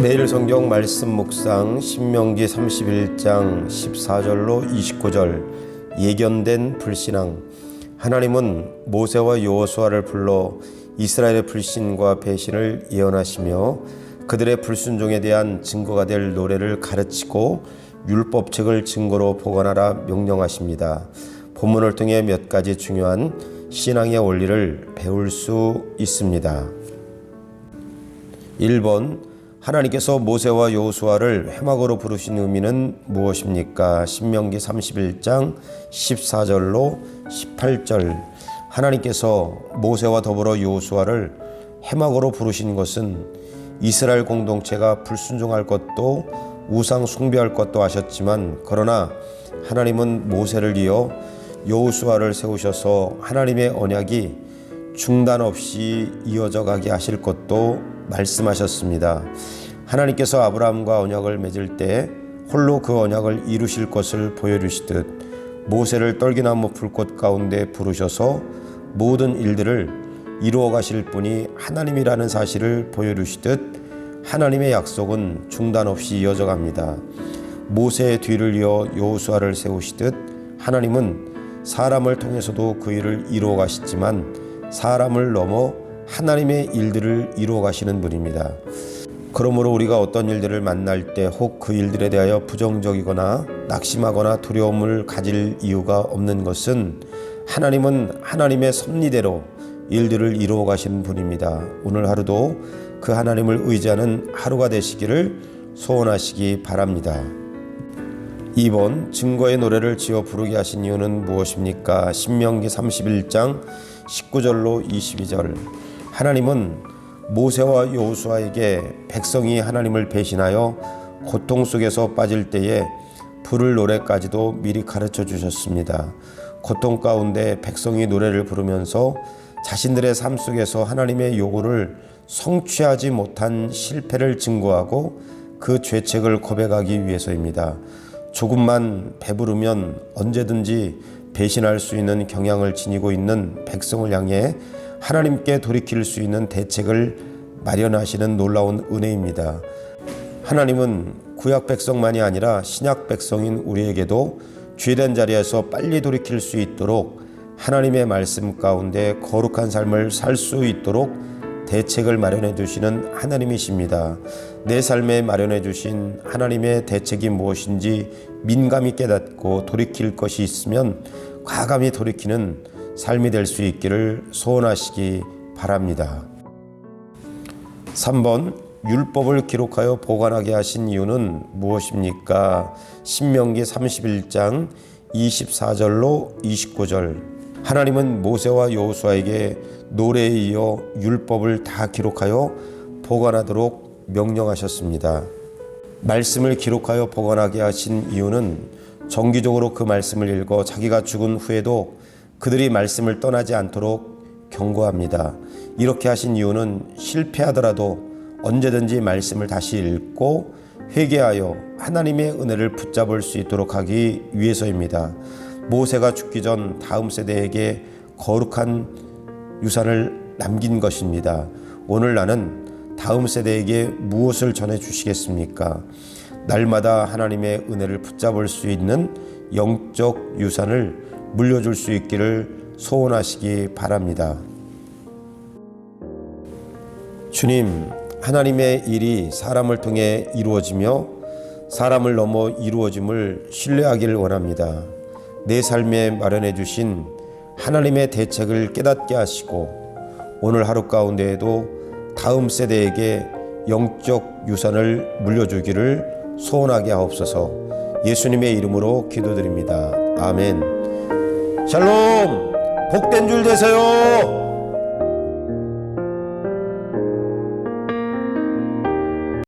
매일 성경 말씀 묵상 신명기 31장 14절로 29절 예견된 불신앙 하나님은 모세와 여호수아를 불러 이스라엘의 불신과 배신을 예언하시며 그들의 불순종에 대한 증거가 될 노래를 가르치고 율법책을 증거로 보관하라 명령하십니다. 본문을 통해 몇 가지 중요한 신앙의 원리를 배울 수 있습니다. 1번 하나님께서 모세와 여호수아를 회막으로 부르신 의미는 무엇입니까? 신명기 31장 14절로 18절 하나님께서 모세와 더불어 여호수아를 해막으로 부르신 것은 이스라엘 공동체가 불순종할 것도 우상 숭배할 것도 하셨지만 그러나 하나님은 모세를 이어 여호수아를 세우셔서 하나님의 언약이 중단 없이 이어져 가게 하실 것도 말씀하셨습니다. 하나님께서 아브라함과 언약을 맺을 때 홀로 그 언약을 이루실 것을 보여주시듯 모세를 떨기나무 불꽃 가운데 부르셔서 모든 일들을 이루어 가실 분이 하나님이라는 사실을 보여주시듯 하나님의 약속은 중단 없이 이어져 갑니다. 모세의 뒤를 이어 여호수아를 세우시듯 하나님은 사람을 통해서도 그 일을 이루어 가시지만 사람을 넘어 하나님의 일들을 이루어 가시는 분입니다. 그러므로 우리가 어떤 일들을 만날 때 혹 그 일들에 대하여 부정적이거나 낙심하거나 두려움을 가질 이유가 없는 것은 하나님은 하나님의 섭리대로 일들을 이루어 가시는 분입니다. 오늘 하루도 그 하나님을 의지하는 하루가 되시기를 소원하시기 바랍니다. 2번 증거의 노래를 지어 부르게 하신 이유는 무엇입니까? 신명기 31장 19절로 22절 하나님은 모세와 여호수아에게 백성이 하나님을 배신하여 고통 속에서 빠질 때에 부를 노래까지도 미리 가르쳐 주셨습니다. 고통 가운데 백성이 노래를 부르면서 자신들의 삶 속에서 하나님의 요구를 성취하지 못한 실패를 증거하고 그 죄책을 고백하기 위해서입니다. 조금만 배부르면 언제든지 배신할 수 있는 경향을 지니고 있는 백성을 향해 하나님께 돌이킬 수 있는 대책을 마련하시는 놀라운 은혜입니다. 하나님은 구약 백성만이 아니라 신약 백성인 우리에게도 죄된 자리에서 빨리 돌이킬 수 있도록 하나님의 말씀 가운데 거룩한 삶을 살 수 있도록 대책을 마련해 주시는 하나님이십니다. 내 삶에 마련해 주신 하나님의 대책이 무엇인지 민감히 깨닫고 돌이킬 것이 있으면 과감히 돌이키는 삶이 될 수 있기를 소원하시기 바랍니다. 3번 율법을 기록하여 보관하게 하신 이유는 무엇입니까? 신명기 31장 24절로 29절 하나님은 모세와 여호수아에게 노래에 이어 율법을 다 기록하여 보관하도록 명령하셨습니다. 말씀을 기록하여 보관하게 하신 이유는 정기적으로 그 말씀을 읽어 자기가 죽은 후에도 그들이 말씀을 떠나지 않도록 경고합니다. 이렇게 하신 이유는 실패하더라도 언제든지 말씀을 다시 읽고 회개하여 하나님의 은혜를 붙잡을 수 있도록 하기 위해서입니다. 모세가 죽기 전 다음 세대에게 거룩한 유산을 남긴 것입니다. 오늘 나는 다음 세대에게 무엇을 전해 주시겠습니까? 날마다 하나님의 은혜를 붙잡을 수 있는 영적 유산을 물려줄 수 있기를 소원하시기 바랍니다. 주님, 하나님의 일이 사람을 통해 이루어지며 사람을 넘어 이루어짐을 신뢰하기를 원합니다. 내 삶에 마련해 주신 하나님의 대책을 깨닫게 하시고 오늘 하루 가운데에도 다음 세대에게 영적 유산을 물려주기를 소원하게 하옵소서 예수님의 이름으로 기도드립니다. 아멘. 샬롬! 복된 줄 되세요!